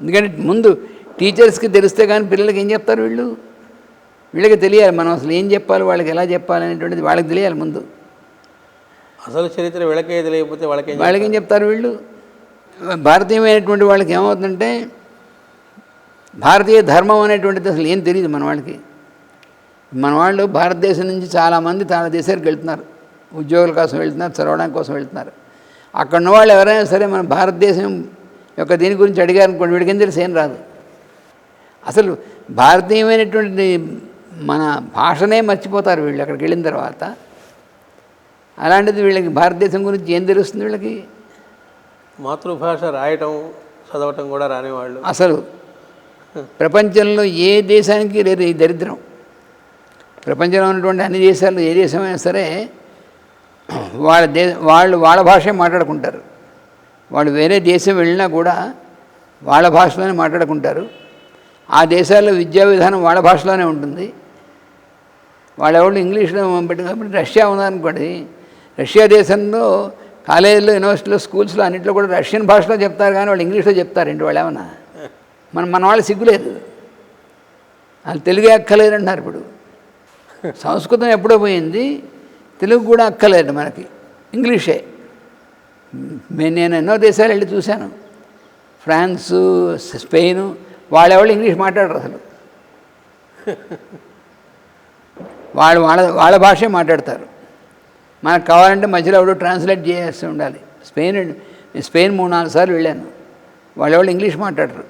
ఎందుకంటే ముందు టీచర్స్కి తెలిస్తే కానీ పిల్లలకి ఏం చెప్తారు వీళ్ళు? వీళ్ళకి తెలియాలి మనం అసలు ఏం చెప్పాలి వాళ్ళకి ఎలా చెప్పాలి అనేటువంటిది వాళ్ళకి తెలియాలి ముందు. అసలు చరిత్ర వీళ్ళకే తెలియకపోతే వాళ్ళకేం వాళ్ళకి ఏం చెప్తారు వీళ్ళు? భారతీయమైనటువంటి వాళ్ళకి ఏమవుతుందంటే భారతీయ ధర్మం అనేటువంటిది అసలు ఏం తెలియదు మన వాళ్ళకి. మన వాళ్ళు భారతదేశం నుంచి చాలామంది చాలా దేశాలకు వెళ్తున్నారు. ఉద్యోగుల కోసం వెళ్తున్నారు చదవడం కోసం వెళ్తున్నారు. అక్కడ ఉన్న వాళ్ళు ఎవరైనా సరే మన భారతదేశం యొక్క దీని గురించి అడిగారు అనుకోండి వీడికి ఏం తెలిసి ఏం రాదు. అసలు భారతీయమైనటువంటి మన భాషనే మర్చిపోతారు వీళ్ళు అక్కడికి వెళ్ళిన తర్వాత. అలాంటిది వీళ్ళకి భారతదేశం గురించి ఏం తెలుస్తుంది వీళ్ళకి? మాతృభాష రాయటం చదవటం కూడా రాని వాళ్ళు అసలు ప్రపంచంలో ఏ దేశానికి లేదు ఈ దరిద్రం? ప్రపంచంలో ఉన్నటువంటి అన్ని దేశాల్లో ఏ దేశమైనా సరే వాళ్ళ దే వాళ్ళు వాళ్ళ భాషే మాట్లాడుకుంటారు. వాళ్ళు వేరే దేశం వెళ్ళినా కూడా వాళ్ళ భాషలోనే మాట్లాడుకుంటారు. ఆ దేశాల్లో విద్యా విధానం వాళ్ళ భాషలోనే ఉంటుంది. వాళ్ళెవరు ఇంగ్లీష్లో పెట్టుకున్నప్పుడు రష్యా ఉందనుకోండి రష్యా దేశంలో కాలేజీలో యూనివర్సిటీలో స్కూల్స్లో అన్నింటిలో కూడా రష్యన్ భాషలో చెప్తారు కానీ వాళ్ళు ఇంగ్లీష్లో చెప్తారండి వాళ్ళు ఏమన్నా? మన మన వాళ్ళు సిగ్గులేదు. వాళ్ళు తెలుగే అక్కలేదు అంటున్నారు ఇప్పుడు. సంస్కృతం ఎప్పుడో పోయింది తెలుగు కూడా అక్కలేదు మనకి ఇంగ్లీషే. నేను ఎన్నో దేశాలు వెళ్ళి చూశాను. ఫ్రాన్సు స్పెయిన్ వాళ్ళెవళ్ళు ఇంగ్లీష్ మాట్లాడరు అసలు. వాళ్ళు వాళ్ళ వాళ్ళ భాషే మాట్లాడతారు. మనకు కావాలంటే మధ్యలో ఎవడో ట్రాన్స్లేట్ చేస్తూ ఉండాలి. స్పెయిన్ స్పెయిన్ మూడు నాలుగు సార్లు వెళ్ళాను. వాళ్ళెవాళ్ళు ఇంగ్లీష్ మాట్లాడరు.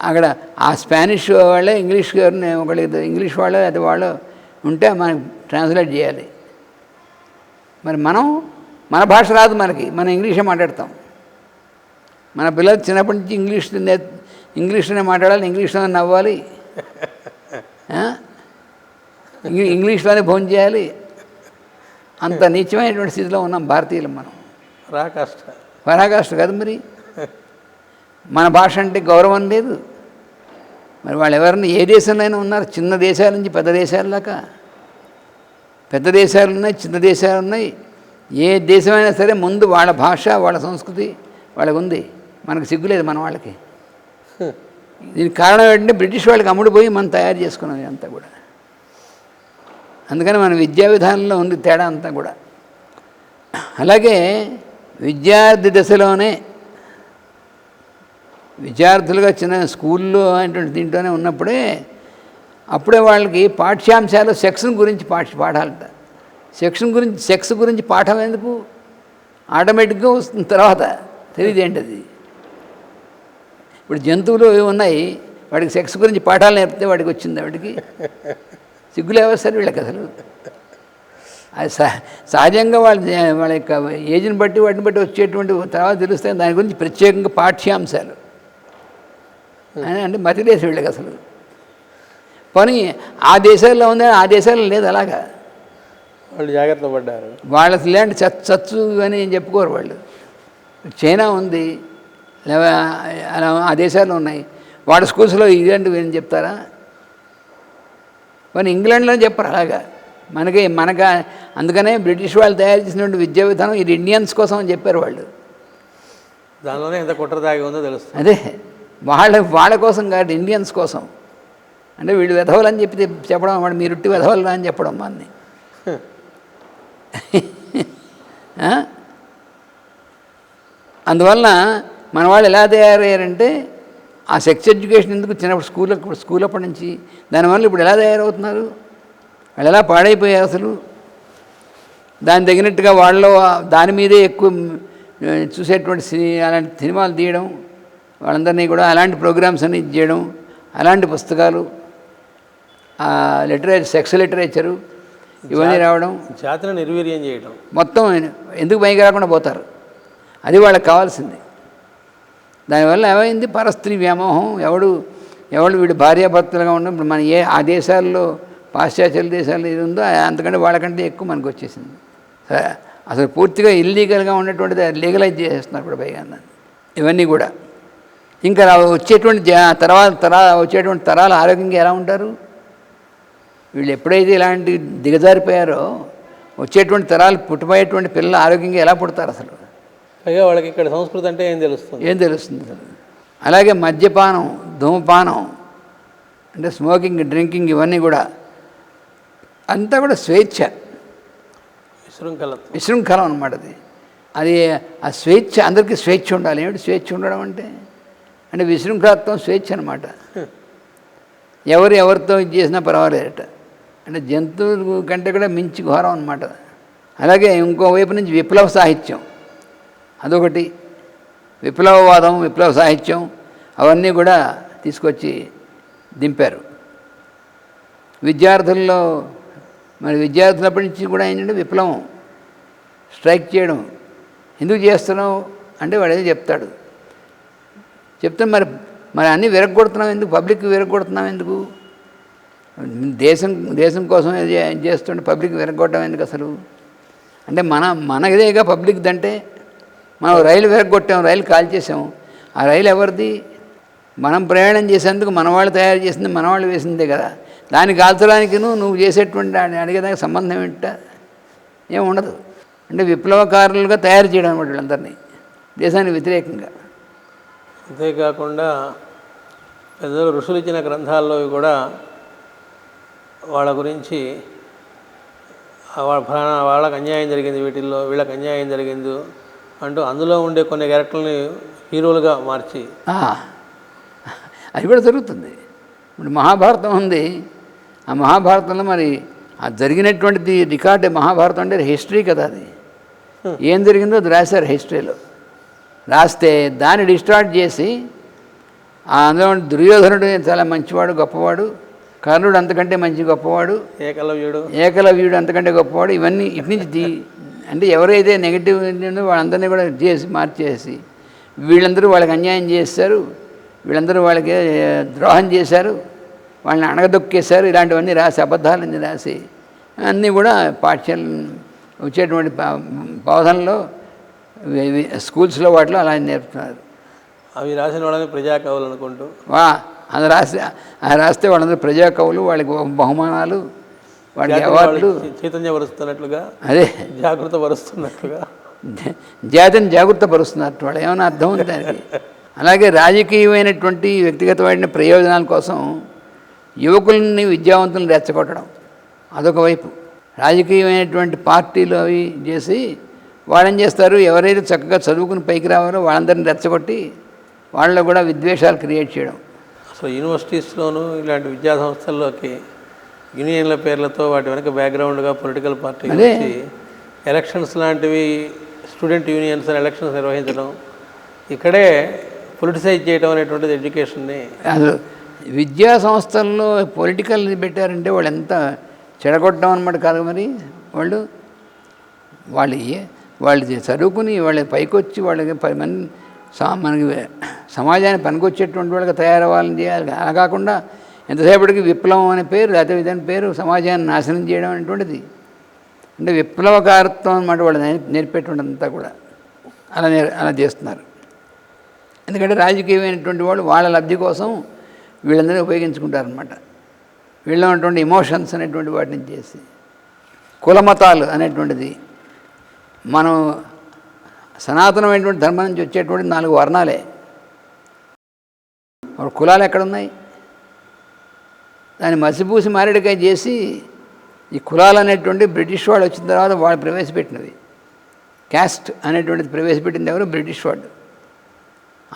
అక్కడ ఆ స్పానిష్ వాళ్ళే ఇంగ్లీష్ గారిని ఒకళ్ళు ఇంగ్లీష్ వాళ్ళు అది వాళ్ళు ఉంటే మనకు ట్రాన్స్లేట్ చేయాలి. మరి మనం మన భాష రాదు మనకి మనం ఇంగ్లీషే మాట్లాడతాం. మన పిల్లలు చిన్నప్పటి నుంచి ఇంగ్లీష్ నే ఇంగ్లీష్లోనే మాట్లాడాలి ఇంగ్లీష్లోనే నవ్వాలి. ఇంగ్లీష్లోనే భోజనం చేయాలి. అంత నీచమైనటువంటి స్థితిలో ఉన్నాం భారతీయులు మనం. రా కష్ట పరాకాష్ట కాదు మరి. మన భాష అంటే గౌరవం లేదు. మరి వాళ్ళు ఎవరిని ఏ దేశంలో ఉన్నారు? చిన్న దేశాల నుంచి పెద్ద దేశాల దాకా. పెద్ద దేశాలు ఉన్నాయి చిన్న దేశాలు ఉన్నాయి. ఏ దేశమైనా సరే ముందు వాళ్ళ భాష వాళ్ళ సంస్కృతి వాళ్ళకు ఉంది. మనకు సిగ్గులేదు మన వాళ్ళకి. దీనికి కారణం ఏంటంటే బ్రిటిష్ వాళ్ళకి అమ్ముడుపోయి మనం తయారు చేసుకున్నాం ఇదంతా కూడా. అందుకని మన విద్యా విధానంలో ఉంది తేడా అంతా కూడా. అలాగే విద్యార్థి దశలోనే విద్యార్థులుగా చిన్న స్కూల్లో అనేటువంటి దీంట్లోనే ఉన్నప్పుడే అప్పుడే వాళ్ళకి పాఠ్యాంశాలు సెక్స్ గురించి పాఠ పాఠాలట. సెక్స్ గురించి సెక్స్ గురించి పాఠం ఎందుకు? ఆటోమేటిక్గా వస్తుంది తర్వాత. తెలియదు ఏంటది? ఇప్పుడు జంతువులు ఏవి ఉన్నాయి? వాడికి సెక్స్ గురించి పాఠాలు నేర్పితే వాడికి వచ్చింది వాడికి సిగ్గులు సరే వీళ్ళకి అసలు? అది సహ సహజంగా వాళ్ళ వాళ్ళ యొక్క ఏజ్ని బట్టి వాటిని బట్టి వచ్చేటువంటి తర్వాత తెలుస్తాయి. దాని గురించి ప్రత్యేకంగా పాఠ్యాంశాలు. అని అంటే మతిలేసి వీళ్ళకి అసలు. పని ఆ దేశాల్లో ఉంది? ఆ దేశాల్లో లేదు అలాగా? వాళ్ళు జాగ్రత్త పడ్డారు. వాళ్ళ ఇలాంటి చచ్చు చచ్చు అని చెప్పుకోరు వాళ్ళు. చైనా ఉంది అలా ఆ దేశాల్లో ఉన్నాయి. వాళ్ళ స్కూల్స్లో ఇదేంటి అని చెప్తారా? మరి ఇంగ్లాండ్లో చెప్పరు అలాగా. మనకి మనక అందుకనే బ్రిటిష్ వాళ్ళు తయారు చేసినటువంటి విద్యా విధానం ఇది ఇండియన్స్ కోసం అని చెప్పారు వాళ్ళు. దానిలోనే ఎంత కుట్ర దాగి ఉందో తెలుస్తుంది. అదే వాళ్ళ వాళ్ళ కోసం కాదు ఇండియన్స్ కోసం. అంటే వీళ్ళు వెధవలు అని చెప్పి చెప్పడం వాడు మీరు ఉట్టి వెధవలు అని చెప్పడం మనని? అందువలన మన వాళ్ళు ఎలా తయారయ్యారంటే ఆ సెక్స్ ఎడ్యుకేషన్ ఎందుకు చిన్నప్పుడు స్కూల్ స్కూల్ అప్పటి నుంచి? దానివల్ల ఇప్పుడు ఎలా తయారవుతున్నారు? వాళ్ళు ఎలా పాడైపోయారు అసలు? దాని తగినట్టుగా వాళ్ళు దాని మీదే ఎక్కువ చూసేటువంటి సినీ అలాంటి సినిమాలు తీయడం వాళ్ళందరినీ కూడా అలాంటి ప్రోగ్రామ్స్ అన్ని చేయడం అలాంటి పుస్తకాలు లిటరేచర్ సెక్స్ లిటరేచరు ఇవన్నీ రావడం. జాతిని నిర్వీర్యం చేయటం. మొత్తం ఎందుకు పైకి రాకుండా పోతారు? అది వాళ్ళకి కావాల్సింది. దానివల్ల ఏమైంది? పరస్త్రీ వ్యామోహం. ఎవడు ఎవడు వీడు భార్యాభర్తలుగా ఉండడం ఇప్పుడు మన ఏ ఆ దేశాల్లో పాశ్చాత్య దేశాల్లో ఇది ఉందో అంతకంటే వాళ్ళకంటే ఎక్కువ మనకు వచ్చేసింది. అసలు పూర్తిగా ఇల్లీగల్గా ఉన్నటువంటిది లీగలైజ్ చేసేస్తున్నారు ఇప్పుడు పైగా ఇవన్నీ కూడా. ఇంకా వచ్చేటువంటి తర్వాత తరా వచ్చేటువంటి తరాలు ఆరోగ్యంగా ఎలా ఉంటారు? వీళ్ళు ఎప్పుడైతే ఇలాంటి దిగజారిపోయారో వచ్చేటువంటి తరాలు పుట్టిపోయేటువంటి పిల్లలు ఆరోగ్యంగా ఎలా పుడతారు అసలు? పైగా వాళ్ళకి ఇక్కడ సంస్కృతి అంటే ఏం తెలుస్తుంది? ఏం తెలుస్తుంది అసలు? అలాగే మద్యపానం ధూమపానం అంటే స్మోకింగ్ డ్రింకింగ్ ఇవన్నీ కూడా అంతా కూడా స్వేచ్ఛ. విశృంఖలత్వం. విశృంఖలం అనమాట అది. అది ఆ స్వేచ్ఛ అందరికీ స్వేచ్ఛ ఉండాలి. ఏమిటి స్వేచ్ఛ ఉండడం అంటే? అంటే విశృంఖలత్వం స్వేచ్ఛ అనమాట ఎవరు ఎవరితో ఇది చేసినా పర్వాలేదట. అంటే జంతువుల కంటే కూడా మించి ఘోరం అనమాట అలాగే ఇంకో వైపు నుంచి విప్లవ సాహిత్యం. అదొకటి. విప్లవవాదం విప్లవ సాహిత్యం అవన్నీ కూడా తీసుకొచ్చి దింపారు. విద్యార్థుల్లో మరి విద్యార్థులప్పటి నుంచి కూడా ఏంటంటే విప్లవం. స్ట్రైక్ చేయడం. ఎందుకు చేస్తున్నావు అంటే వాడు ఏదో చెప్తాడు. చెప్తే మరి మరి అన్నీ విరగొడుతున్నాం ఎందుకు? పబ్లిక్ విరగొడుతున్నాం ఎందుకు? దేశం దేశం కోసం ఇది చే- చేస్తుంటే పబ్లిక్ విరగొట్టడం ఎందుకు అసలు? అంటే మన మనదేగా పబ్లిక్ దంటే మనం రైలు విరగొట్టాం రైలు కాల్ చేసాం ఆ రైలు ఎవరిది? మనం ప్రయాణం చేసేందుకు మనవాళ్ళు తయారు చేసింది మనవాళ్ళు వేసిందే కదా. దాన్ని కాల్చడానికి నువ్వు చేసేటువంటి అడిగేదానికి సంబంధం ఏంట? ఏం ఉండదు. అంటే విప్లవకారులుగా తయారు చేయడం అనమాట వీళ్ళందరినీ దేశానికి వ్యతిరేకంగా. అంతేకాకుండా పెద్దలు ఋషులు ఇచ్చిన గ్రంథాల్లో కూడా వాళ్ళ గురించి వాళ్ళ ఫలానా వాళ్ళకి అన్యాయం జరిగింది వీటిల్లో వీళ్ళకి అన్యాయం జరిగింది అంటూ అందులో ఉండే కొన్ని క్యారెక్టర్ని హీరోలుగా మార్చి. అది కూడా జరుగుతుంది. ఇప్పుడు మహాభారతం ఉంది. ఆ మహాభారతంలో మరి ఆ జరిగినటువంటిది రికార్డ్ మహాభారతం అంటే హిస్టరీ కదా అది. ఏం జరిగిందో అది రాశారు హిస్టరీలో. రాస్తే దాన్ని డిస్టార్ట్ చేసి ఆ అందులో దుర్యోధనుడు చాలా మంచివాడు గొప్పవాడు కర్ణుడు అంతకంటే మంచి గొప్పవాడు ఏకలవ్యుడు. ఏకలవ్యుడు అంతకంటే గొప్పవాడు. ఇవన్నీ ఇటు నుంచి అంటే ఎవరైతే నెగిటివ్ వాళ్ళందరినీ కూడా చేసి మార్చేసి వీళ్ళందరూ వాళ్ళకి అన్యాయం చేశారు వీళ్ళందరూ వాళ్ళకి ద్రోహం చేశారు వాళ్ళని అణగదొక్కేశారు ఇలాంటివన్నీ రాసి అబద్ధాలన్నీ రాసి అన్నీ కూడా పాఠశాల వచ్చేటువంటి బోధనలో స్కూల్స్లో వాటిలో అలా నేర్పుతున్నారు. అవి రాసిన వాళ్ళని ప్రజా కవులు అనుకుంటూ. వా అది రాస్తే అది రాస్తే వాళ్ళందరూ ప్రజా కవులు వాళ్ళకి బహుమానాలు వాళ్ళకి అవార్డులు. వాళ్ళకి చైతన్యపరుస్తున్నట్లుగా అదే. జాగృత పరుస్తున్నట్లుగా జాతిని జాగృతపరుస్తున్నట్టు వాళ్ళు ఏమైనా అర్థం ఉంది దానికి అలాగే రాజకీయమైనటువంటి వ్యక్తిగతమైన ప్రయోజనాల కోసం యువకుల్ని విద్యావంతులను రెచ్చగొట్టడం అదొక వైపు. రాజకీయమైనటువంటి పార్టీలు అవి చేసి వాళ్ళేం చేస్తారు? ఎవరైతే చక్కగా చదువుకుని పైకి రావారో వాళ్ళందరిని రెచ్చగొట్టి వాళ్ళలో కూడా విద్వేషాలు క్రియేట్ చేయడం. అసలు యూనివర్సిటీస్లోనూ ఇలాంటి విద్యా సంస్థల్లోకి యూనియన్ల పేర్లతో వాటి వెనక బ్యాక్గ్రౌండ్గా పొలిటికల్ పార్టీ. వచ్చి ఎలక్షన్స్ లాంటివి స్టూడెంట్ యూనియన్స్ ఎలక్షన్స్ నిర్వహించడం ఇక్కడే పొలిటిసైజ్ చేయడం అనేటువంటిది ఎడ్యుకేషన్ని అసలు విద్యా సంస్థల్లో పొలిటికల్ పెట్టారంటే వాళ్ళు ఎంత చెడగొట్టడం అనమాట కాదు మరి వాళ్ళు వాళ్ళు వాళ్ళు చదువుకుని వాళ్ళ పైకి వచ్చి వాళ్ళకి పది మంది సా మనకి సమాజానికి పనికొచ్చేటువంటి వాళ్ళకి తయారవ్వాలని చేయాలి. అలా కాకుండా ఎంతసేపటికి విప్లవం అనే పేరు లేకపోతే ఇదని పేరు సమాజాన్ని నాశనం చేయడం అనేటువంటిది. అంటే విప్లవకారత్వం అన్నమాట వాళ్ళు నేర్- నేర్పేటువంటిదంతా కూడా. అలా నేర్ అలా చేస్తున్నారు. ఎందుకంటే రాజకీయమైనటువంటి వాళ్ళు వాళ్ళ లబ్ధి కోసం వీళ్ళందరినీ ఉపయోగించుకుంటారనమాట వీళ్ళు ఉన్నటువంటి ఎమోషన్స్ అనేటువంటి వాటిని చేసి కులమతాలు అనేటువంటిది మనం సనాతనమైనటువంటి ధర్మం నుంచి వచ్చేటువంటి నాలుగు వర్ణాలే. మరి కులాలు ఎక్కడున్నాయి? దాన్ని మసిపూసి మారేడుకాయ చేసి ఈ కులాలు అనేటువంటి బ్రిటిష్ వాళ్ళు వచ్చిన తర్వాత వాళ్ళు ప్రవేశపెట్టినవి క్యాస్ట్ అనేటువంటిది ప్రవేశపెట్టింది ఎవరు? బ్రిటిష్ వాళ్ళు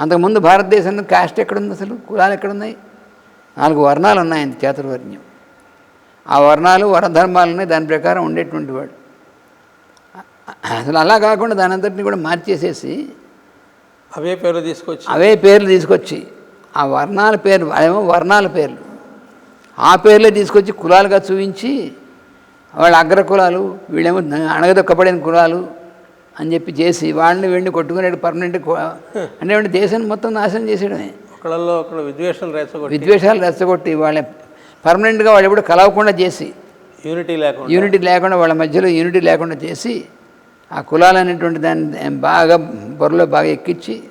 అంతకుముందు భారతదేశంలో కాస్ట్ ఎక్కడుంది అసలు? కులాలు ఎక్కడున్నాయి? నాలుగు వర్ణాలు ఉన్నాయండి చాతుర్వర్ణ్యం ఆ వర్ణాలు వరధర్మాలు ఉన్నాయి. దాని ప్రకారం ఉండేటువంటి వాడు. అసలు అలా కాకుండా దాని అంతటిని కూడా మార్చేసేసి అవే పేర్లు తీసుకొచ్చి. అవే పేర్లు తీసుకొచ్చి ఆ వర్ణాల పేర్లు అవేమో వర్ణాల పేర్లు. ఆ పేర్లే తీసుకొచ్చి కులాలుగా చూపించి వాళ్ళ అగ్ర కులాలు వీళ్ళేమో అణగదొక్కబడిన కులాలు అని చెప్పి చేసి వాళ్ళని వీళ్ళని కొట్టుకునేట్టు పర్మనెంట్ అంటే వీళ్ళు దేశాన్ని మొత్తం నాశనం చేసేయడమే. ఒకళ్ళల్లో ఒకళ్ళు విద్వేషాలు రెచ్చగొట్టి. విద్వేషాలు రెచ్చగొట్టి వాళ్ళ పర్మనెంట్గా వాళ్ళు ఎప్పుడు కలవకుండా చేసి యూనిటీ లేకుండా. యూనిటీ లేకుండా వాళ్ళ మధ్యలో యూనిటీ లేకుండా చేసి ఆ కులాలు అనేటువంటి దాన్ని బాగా బొరలో బాగా ఎక్కించి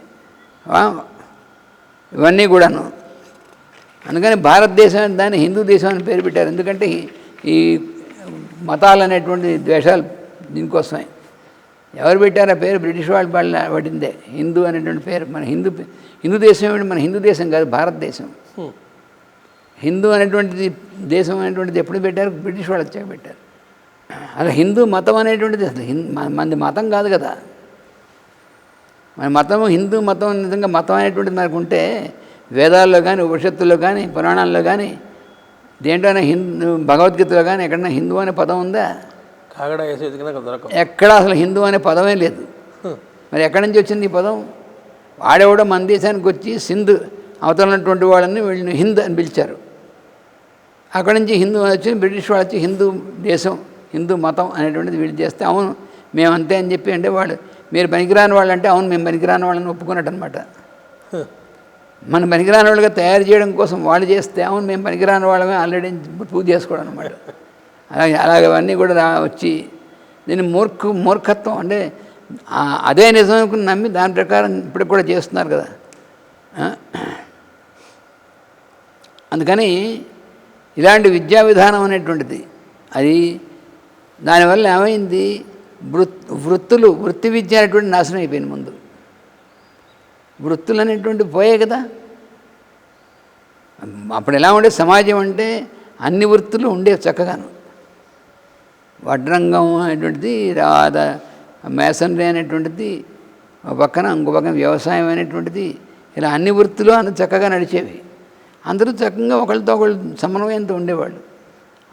ఇవన్నీ కూడాను. అందుకని భారతదేశం దాన్ని హిందూ దేశం అని పేరు పెట్టారు. ఎందుకంటే ఈ- మతాలు అనేటువంటి ద్వేషాలు దీనికోసమే. ఎవరు పెట్టారు ఆ పేరు బ్రిటిష్ వాళ్ళు వాళ్ళ పడిందే హిందూ అనేటువంటి పేరు మన హిందూ హిందూ దేశం ఏమిటి? మన హిందూ దేశం కాదు భారతదేశం. హిందూ అనేటువంటిది దేశం అనేటువంటిది ఎప్పుడు పెట్టారు? బ్రిటిష్ వాళ్ళు వచ్చాక పెట్టారు. అసలు హిందూ మతం అనేటువంటిది అసలు మనది మతం కాదు కదా. మన మతం హిందూ మతం నిజంగా మతం అనేటువంటిది మనకు ఉంటే వేదాల్లో కానీ ఉపనిషత్తుల్లో కానీ పురాణాల్లో కానీ దేంట్లోనే హిందూ భగవద్గీతలో కానీ ఎక్కడైనా హిందూ అనే పదం ఉందా? కాగడ ఎక్కడ అసలు హిందూ అనే పదమే లేదు. మరి ఎక్కడి నుంచి వచ్చింది ఈ పదం? వాడెవడో మన దేశానికి వచ్చి సింధు అవతలన్నటువంటి వాళ్ళని వీళ్ళని హింద్ అని పిలిచారు. అక్కడి నుంచి హిందూ వచ్చి బ్రిటిష్ వాళ్ళు వచ్చి హిందూ దేశం హిందూ మతం అనేటువంటిది వీళ్ళు చేస్తే అవును మేము అంతే అని చెప్పి అంటే వాళ్ళు మీరు పనికిరాని వాళ్ళు అంటే అవును మేము పనికిరాని వాళ్ళని ఒప్పుకున్నట్టు అనమాట. మన పనికిరాని వాళ్ళుగా తయారు చేయడం కోసం వాళ్ళు చేస్తే అవును మేము పనికిరాని వాళ్ళమే ఆల్రెడీ పూజ చేసుకోవడం అనమాట అలాగే అలాగే అవన్నీ కూడా రా వచ్చి దీన్ని మూర్ఖ మూర్ఖత్వం అంటే అదే నిజం అనుకుని నమ్మి దాని ప్రకారం ఇప్పటికి కూడా చేస్తున్నారు కదా? అందుకని ఇలాంటి విద్యా విధానం అనేటువంటిది అది దానివల్ల ఏమైంది? వృత్ వృత్తులు వృత్తి విద్య అనేటువంటి నాశనం అయిపోయింది ముందు. వృత్తులు అనేటువంటి పోయే కదా. అప్పుడు ఎలా ఉండే సమాజం అంటే అన్ని వృత్తులు ఉండేవి చక్కగాను. వడ్రంగం అనేటువంటిది రాద మేసనరీ అనేటువంటిది ఒక పక్కన ఇంకో పక్కన వ్యవసాయం అనేటువంటిది ఇలా అన్ని వృత్తులు అన్ని చక్కగా నడిచేవి. అందరూ చక్కగా ఒకళ్ళతో ఒకళ్ళు సమన్వయంతో ఉండేవాళ్ళు.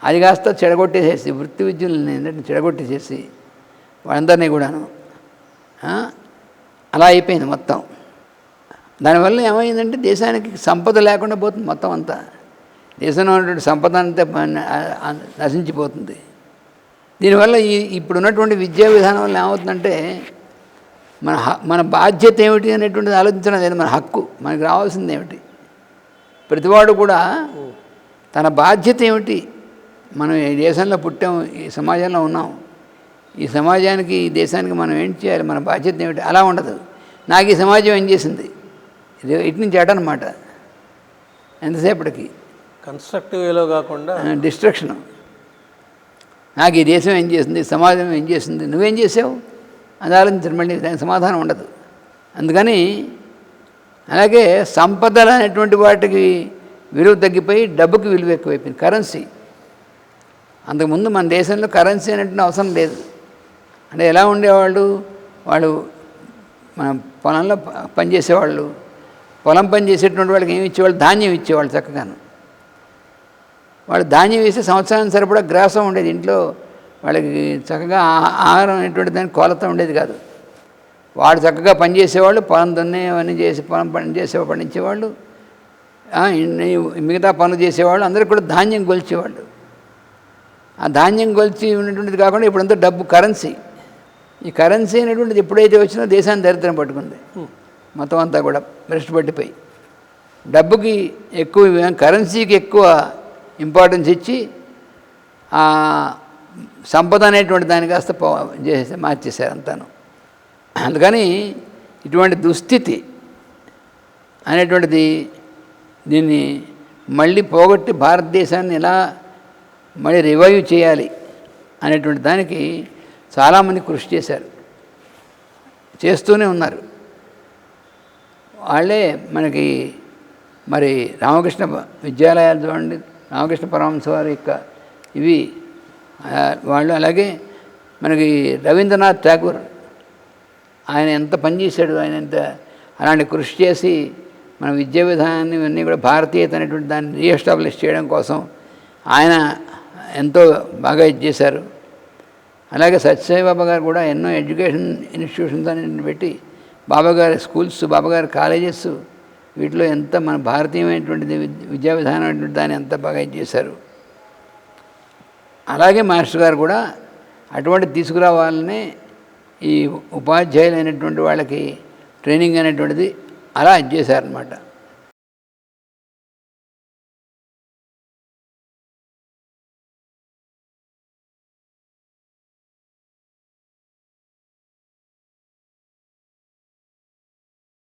అది కాస్త చెడగొట్టేసేసి వృత్తి విద్యలని ఏంటంటే చెడగొట్టేసేసి వాళ్ళందరినీ కూడాను అలా అయిపోయింది మొత్తం. దానివల్ల ఏమైందంటే దేశానికి సంపద లేకుండా పోతుంది మొత్తం అంతా. దేశంలో ఉన్నటువంటి సంపద అంతా నశించిపోతుంది. దీనివల్ల ఈ ఇప్పుడు ఉన్నటువంటి విద్యా విధానం వల్ల ఏమవుతుందంటే మన హ- మన బాధ్యత ఏమిటి అనేటువంటిది ఆలోచించడం లేదు మన హక్కు. మనకి రావాల్సింది ఏమిటి? ప్రతివాడు కూడా తన బాధ్యత ఏమిటి? మనం ఈ దేశంలో పుట్టాం ఈ సమాజంలో ఉన్నాం. ఈ సమాజానికి ఈ దేశానికి మనం ఏం చేయాలి? మన బాధ్యత ఏమిటి? అలా ఉండదు. నాకు ఈ సమాజం ఏం చేసింది? ఇది ఇటు నుంచి అటు అనమాట ఎంతసేపటికి? కన్స్ట్రక్టివ్ వేలో కాకుండా డిస్ట్రక్షన్ నాకు ఈ దేశం ఏం చేసింది? సమాజం ఏం చేసింది? నువ్వేం చేసావు? అది ఆలోచించడం మళ్ళీ దానికి సమాధానం ఉండదు. అందుకని అలాగే సంపదలు అనేటువంటి వాటికి విలువ తగ్గిపోయి డబ్బుకి విలువ ఎక్కువైపోయింది. కరెన్సీ అంతకుముందు మన దేశంలో కరెన్సీ అనేటువంటి అవసరం లేదు. అంటే ఎలా ఉండేవాళ్ళు? వాళ్ళు మన పొలంలో పనిచేసేవాళ్ళు. పొలం పని చేసేటువంటి వాళ్ళకి ఏమి ఇచ్చేవాళ్ళు? ధాన్యం ఇచ్చేవాళ్ళు చక్కగాను. వాళ్ళు ధాన్యం వేసి సంవత్సరానికి సరిపడా గ్రాసం ఉండేది. ఇంట్లో వాళ్ళకి చక్కగా ఆహారం అనేటువంటి దానికి కొలత ఉండేది కాదు. వాడు చక్కగా పనిచేసేవాళ్ళు పొలం దున్నేవన్నీ చేసి పొలం పని చేసే పండించేవాళ్ళు. మిగతా పనులు చేసేవాళ్ళు. అందరికీ కూడా ధాన్యం కొలిచేవాళ్ళు. ఆ ధాన్యం కొలిచి ఉన్నటువంటిది కాకుండా ఇప్పుడంతా డబ్బు కరెన్సీ ఈ కరెన్సీ అనేటువంటిది ఎప్పుడైతే వచ్చినా దేశాన్ని దరిద్రం పట్టుకుంది. మొత్తం అంతా కూడా భ్రష్టు పట్టిపోయి. డబ్బుకి ఎక్కువ కరెన్సీకి ఎక్కువ ఇంపార్టెన్స్ ఇచ్చి ఆ సంపద అనేటువంటి దాన్ని కాస్త పో చేసే మార్చేశారు అంతాను. అందుకని ఇటువంటి దుస్థితి అనేటువంటిది దీన్ని మళ్ళీ పోగొట్టి భారతదేశాన్ని ఎలా మళ్ళీ రివైవ్ చేయాలి అనేటువంటి దానికి చాలామంది కృషి చేశారు. చేస్తూనే ఉన్నారు. వాళ్ళే మనకి మరి రామకృష్ణ విద్యాలయాలు చూడండి రామకృష్ణ పరమహంస వారి యొక్క ఇవి వాళ్ళు అలాగే మనకి రవీంద్రనాథ్ ఠాగూర్ ఆయన ఎంత పనిచేశాడు ఆయన ఎంత అలాంటి కృషి చేసి మన విద్యా విధానాన్ని ఇవన్నీ కూడా భారతీయత అనేటువంటి దాన్ని రీఎస్టాబ్లిష్ చేయడం కోసం ఆయన ఎంతో బాగా ఇది చేశారు. అలాగే సత్యసాయిబాబా గారు కూడా ఎన్నో ఎడ్యుకేషన్ ఇన్స్టిట్యూషన్స్ అని పెట్టి బాబా గారి స్కూల్స్ బాబా గారి కాలేజెస్ వీటిలో ఎంత మన భారతీయమైనటువంటిది విద్యా విధానం అనేటువంటి దాన్ని ఎంత బాగా ఇది చేశారు. అలాగే మాస్టర్ గారు కూడా అటువంటి తీసుకురావాలని ఈ ఉపాధ్యాయులైనటువంటి వాళ్ళకి ట్రైనింగ్ అనేటువంటిది అలా ఇచ్చేశారనమాట